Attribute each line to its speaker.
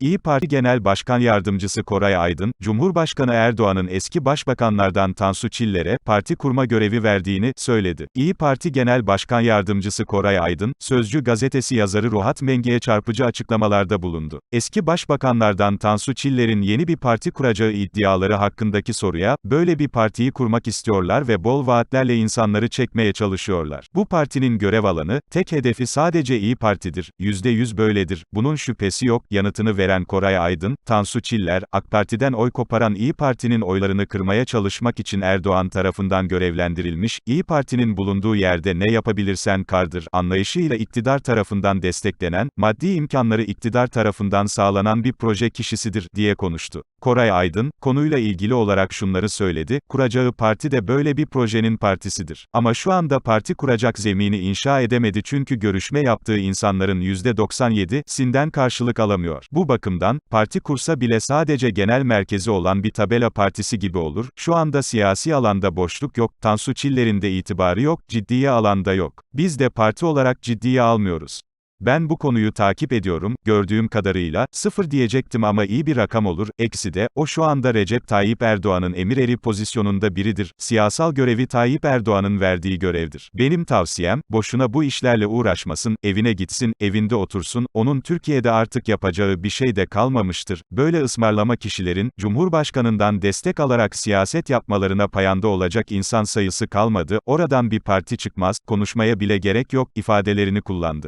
Speaker 1: İyi Parti Genel Başkan Yardımcısı Koray Aydın, Cumhurbaşkanı Erdoğan'ın eski başbakanlardan Tansu Çiller'e parti kurma görevi verdiğini söyledi. İyi Parti Genel Başkan Yardımcısı Koray Aydın, Sözcü gazetesi yazarı Ruhat Mengi'ye çarpıcı açıklamalarda bulundu. Eski başbakanlardan Tansu Çiller'in yeni bir parti kuracağı iddiaları hakkındaki soruya, böyle bir partiyi kurmak istiyorlar ve bol vaatlerle insanları çekmeye çalışıyorlar. Bu partinin görev alanı, tek hedefi sadece İyi Parti'dir, %100 böyledir, bunun şüphesi yok, yanıtını veren Koray Aydın, Tansu Çiller, AK Parti'den oy koparan İyi Parti'nin oylarını kırmaya çalışmak için Erdoğan tarafından görevlendirilmiş, İyi Parti'nin bulunduğu yerde ne yapabilirsen kardır, anlayışıyla iktidar tarafından desteklenen, maddi imkanları iktidar tarafından sağlanan bir proje kişisidir, diye konuştu. Koray Aydın, konuyla ilgili olarak şunları söyledi, kuracağı parti de böyle bir projenin partisidir. Ama şu anda parti kuracak zemini inşa edemedi çünkü görüşme yaptığı insanların %97'sinden karşılık alamıyor. Bu bakımdan, parti kursa bile sadece genel merkezi olan bir tabela partisi gibi olur, şu anda siyasi alanda boşluk yok, Tansu Çiller'in de itibarı yok, ciddiye alanda yok. Biz de parti olarak ciddiye almıyoruz. Ben bu konuyu takip ediyorum, gördüğüm kadarıyla, sıfır diyecektim ama iyi bir rakam olur, eksi de, o şu anda Recep Tayyip Erdoğan'ın emir eri pozisyonunda biridir, siyasal görevi Tayyip Erdoğan'ın verdiği görevdir. Benim tavsiyem, boşuna bu işlerle uğraşmasın, evine gitsin, evinde otursun, onun Türkiye'de artık yapacağı bir şey de kalmamıştır. Böyle ısmarlama kişilerin, Cumhurbaşkanından destek alarak siyaset yapmalarına payanda olacak insan sayısı kalmadı, oradan bir parti çıkmaz, konuşmaya bile gerek yok, ifadelerini kullandı.